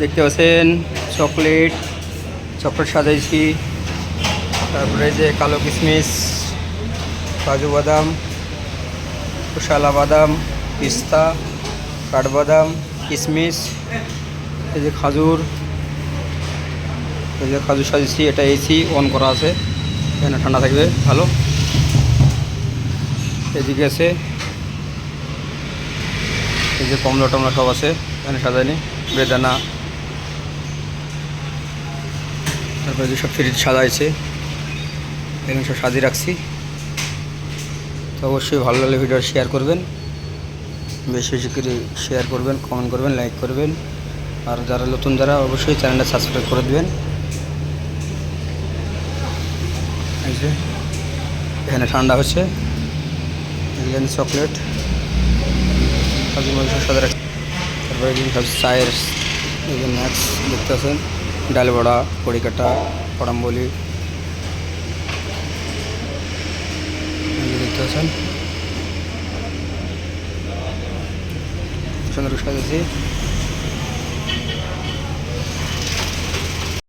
দেখতে পাচ্ছেন, chocolate chocolate সাজাইছি, তারপরে যে কালো কিশমিশ কাজু বাদাম কুশালা বাদাম, পিস্তা, কাঠবাদাম কিশমিশ এই যে খাজুর, এই যে খাজুর সাজিয়েছি, এটা এসি অন করা আছে, এখানে ঠান্ডা থাকবে, ভালো। এদিকে আছে, এই যে কমলা টমলা সব আছে, এখানে সাজানি বেদানা। তারপরে যে সব ফ্রিজ সাজাইছে এখানে সব সাজিয়ে রাখছি। তো অবশ্যই ভালো লাগলে ভিডিও শেয়ার করবেন। বেশি বেশি করে শেয়ার করবেন কমেন্ট করবেন লাইক করবেন। আর যারা নতুন যারা, অবশ্যই চ্যানেলটা সাবস্ক্রাইব করে দেবেন। এখানে ঠান্ডা হচ্ছে। চকলেট মরিচের রাখছি। তারপরে সব চায়ের ম্যাক্স দেখতেছেন ডাল বড়া কড়িকাটা দেখতেছেন এই যে সুন্দর সাজাচ্ছি